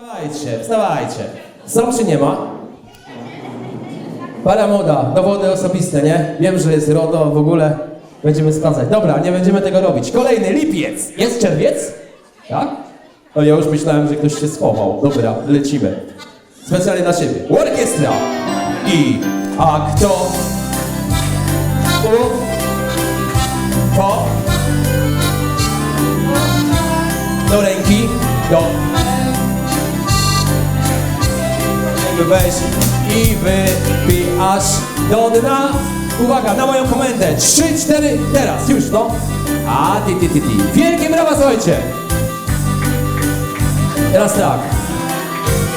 Wstawajcie, wstawajcie. Są czy nie ma? Para moda, dowody osobiste, nie? Wiem, że jest RODO, w ogóle będziemy sprawdzać. Dobra, nie będziemy tego robić. Kolejny, lipiec. Jest czerwiec? Tak? No ja już myślałem, że ktoś się schował. Dobra, lecimy. Specjalnie dla siebie. Orkiestra. I a kto? Po. Do ręki. Do. Weź i wypij aż do dna. Uwaga, na moją komendę. Trzy, cztery, teraz, już no. A, ty, ty, ty, ty. Wielkie brawa, słuchajcie. Teraz tak.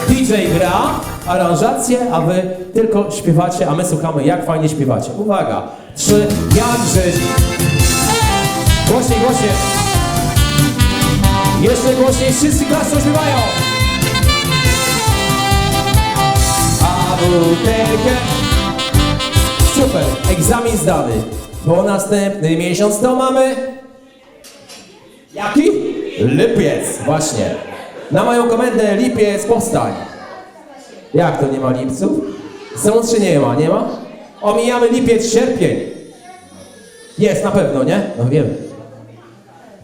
DJ gra, aranżację, a wy tylko śpiewacie, a my słuchamy, jak fajnie śpiewacie. Uwaga. Trzy, jakże... Głośniej, głośniej. Jeszcze głośniej, wszyscy klaszczą, śpiewają. Super, egzamin zdany. Bo następny miesiąc to mamy... Jaki? Lipiec, właśnie. Na moją komendę lipiec powstań. Jak to nie ma lipców? Są czy nie ma? Nie ma? Omijamy lipiec, sierpień. Jest na pewno, nie? No wiem.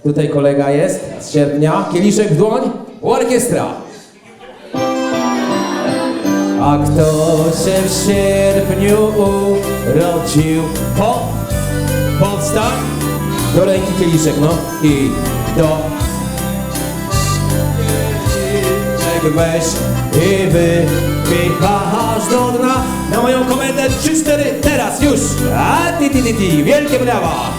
Tutaj kolega jest z sierpnia. Kieliszek w dłoń. Orkiestra. A kto się w sierpniu urodził? Po, powstań. Do ręki kieliszek, no. I do Kieliszek weź i wypychasz do dna. Na moją komendę 3-4, teraz, już. A ti, ti, ti, ti. Wielkie brawa.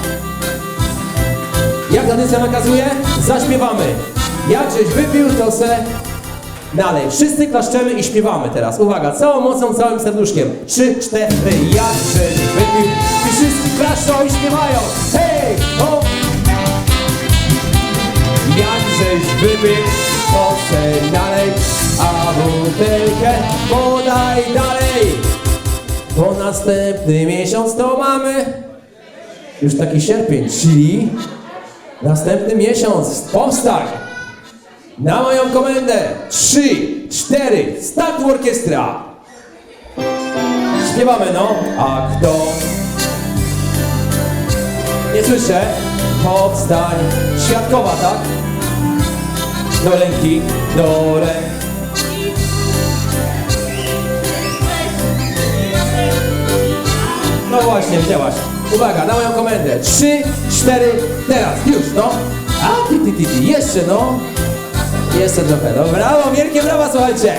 Jak tradycja nakazuje? Zaśpiewamy. Jak żeś wypił, to se dalej. Wszyscy klaszczemy i śpiewamy teraz. Uwaga, całą mocą, całym serduszkiem. Trzy, cztery, żeś wypił. I wszyscy klaszczą i śpiewają. Hej, ho! Jak żeś wypił, to se dalej. A butelkę podaj dalej. Bo następny miesiąc to mamy już taki sierpień, czyli Następny miesiąc, powstań! Na moją komendę! Trzy, cztery, start orkiestra! Śpiewamy no, a kto? Nie słyszę. Powstań. Świadkowa, tak? Do ręki, do ręki. No właśnie, wzięłaś. Uwaga, na moją komendę. Trzy, cztery, teraz, już, no. A, ty, ty, ty, ty, jeszcze, no. Jeszcze trochę, no brawo, wielkie brawa, słuchajcie.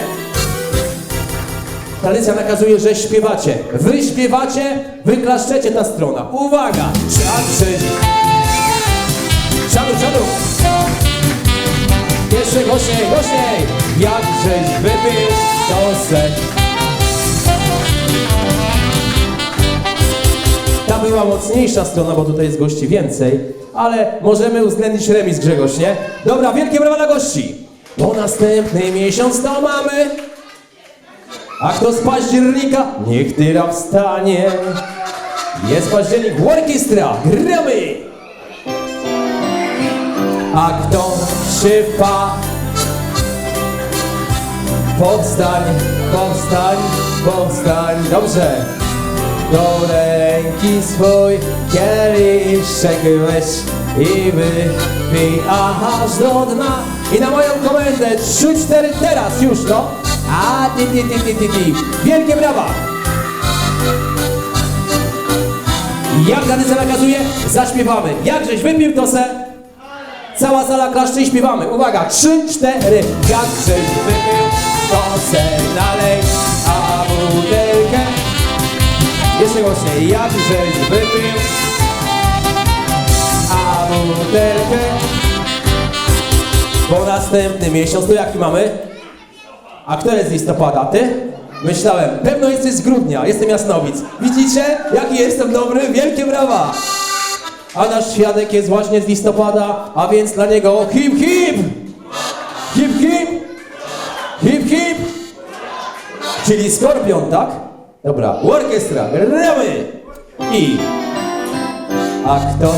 Tradycja nakazuje, że śpiewacie. Wy śpiewacie, wy klaszczecie ta strona. Uwaga! Trzy. Siadu, siadu. Jeszcze głośniej, głośniej. Jak żeś wypił, to se Była mocniejsza strona, bo tutaj jest gości więcej, ale możemy uwzględnić remis Grzegorz, nie? Dobra, wielkie brawa dla gości! Bo następny miesiąc to mamy. A kto z października? Niech tyra wstanie. Jest październik, orkiestra, gramy! A kto szyfa? Powstań, powstań, powstań. Dobrze. Do ręki swój kieliszek weź i wypij aż do dna. I na moją komendę trzy, cztery, teraz już no. A ty, ty, ty, ty, ty, ty. Wielkie brawa. Jak tradycja nakazuje, zaśpiewamy. Jak żeś wypił, to se Cała sala klaszcze i śpiewamy. Uwaga, trzy, cztery. Jak żeś wypił, to se jeszcze głośniej, jak żeś wypił A butelkę Po następny miesiąc, to jaki mamy? A kto jest z listopada? Ty? Myślałem, pewno jesteś z grudnia, jestem Jasnowic. Widzicie, jaki jestem dobry? Wielkie brawa! A nasz świadek jest właśnie z listopada, a więc dla niego hip hip! Hip hip! Hip hip! Czyli skorpion, tak? Dobra, orkiestra, gramy! I... A kto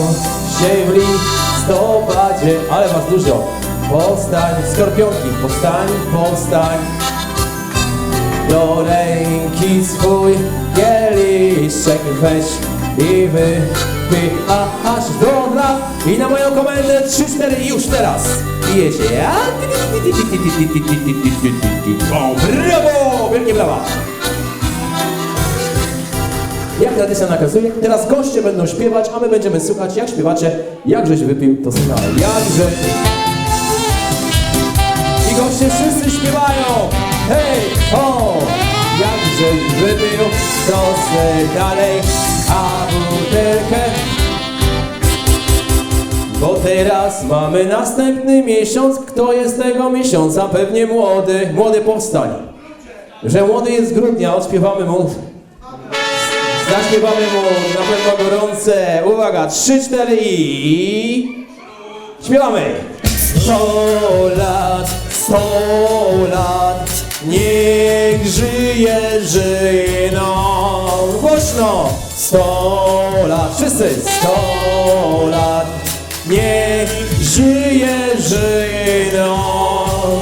się w listopadzie... Ale was dużo. Powstań, skorpionki, powstań, powstań. Do ręki swój kieliszek weź i wypij, a aż do dna. I na moją komendę 3-4 już teraz. Pijecie. A? O, brawo! Wielkie brawa! Jak tradycja nakazuje, teraz goście będą śpiewać, a my będziemy słuchać, jak śpiewacie, jakżeś wypił to sygnał. Jakże... I goście wszyscy śpiewają! Hej, o! Jakżeś wypił to dalej, a butelkę... Bo teraz mamy następny miesiąc, kto jest tego miesiąca? Pewnie młody, młody powstań. Że młody jest z grudnia, odśpiewamy mu Zaśpiewamy mu na pewno gorące. Uwaga, trzy, cztery i... Śpiewamy! Sto lat, sto lat, niech żyje, żyje nam. Głośno! Sto lat, wszyscy! Sto lat, niech żyje, żyje nam.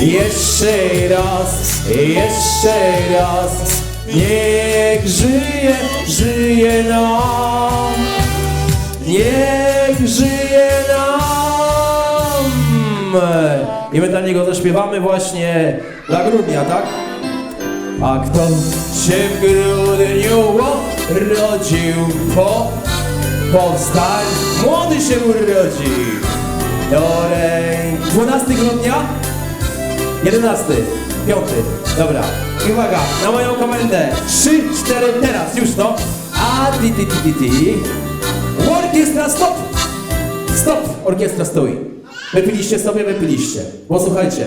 Jeszcze raz, jeszcze raz, niech żyje, żyje nam, niech żyje nam. I my dla niego zaśpiewamy właśnie dla grudnia, tak? A kto się w grudniu urodził po powstań, młody się urodził. Do ręki. 12 grudnia 11, 5, dobra. I uwaga, na moją komendę. 3, 4, teraz, już no. A ti ti ti ti ti. Orkiestra stop! Stop! Orkiestra stoi. Wypiliście sobie, wypiliście. Bo słuchajcie,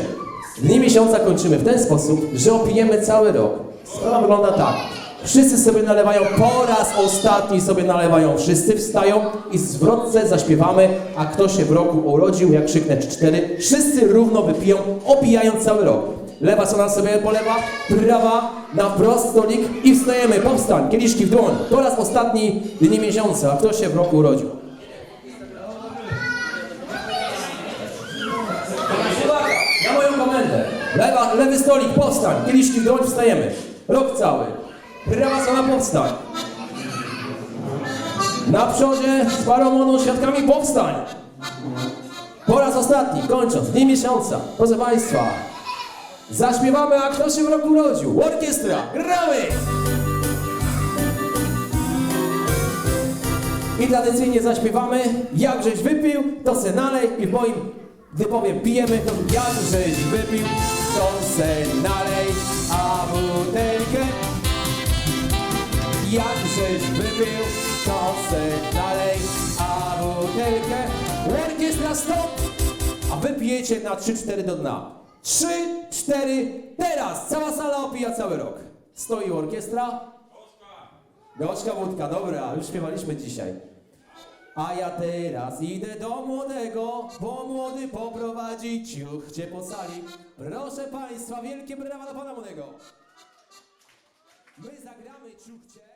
dni miesiąca kończymy w ten sposób, że opijemy cały rok. Sprawa wygląda tak. Wszyscy sobie nalewają, po raz ostatni sobie nalewają, wszyscy wstają i zwrotce zaśpiewamy, a kto się w roku urodził, jak krzyknę cztery, wszyscy równo wypiją, opijając cały rok. Lewa strona sobie polewa, prawa na wprost stolik i wstajemy, powstań, kieliszki w dłoń. Po raz ostatni dni miesiąca, kto się w roku urodził. Na moją komendę. Lewa, lewy stolik, powstań. Kieliszki w dłoń, wstajemy. Rok cały. Prawa strona, powstań. Na przodzie z parą świadkami powstań. Po raz ostatni, kończąc, dni miesiąca. Proszę Państwa, zaśpiewamy, a kto się w roku urodził. Orkiestra, gramy! I tradycyjnie zaśpiewamy, jakżeś wypił, to se nalej i w moim, gdy powiem pijemy, to jakżeś wypił, to se nalej, a butelkę jakżeś wypił, to se nalej, a butelkę orkiestra stop, a wy pijecie na 3-4 do dna. 3, 4, teraz! Cała sala opija cały rok. Stoi orkiestra. Gorzka wódka, dobra, już śpiewaliśmy dzisiaj. A ja teraz idę do młodego, bo młody poprowadzi ciuch cię po sali. Proszę Państwa, wielkie brawa dla Pana młodego. My zagramy ciuch cię.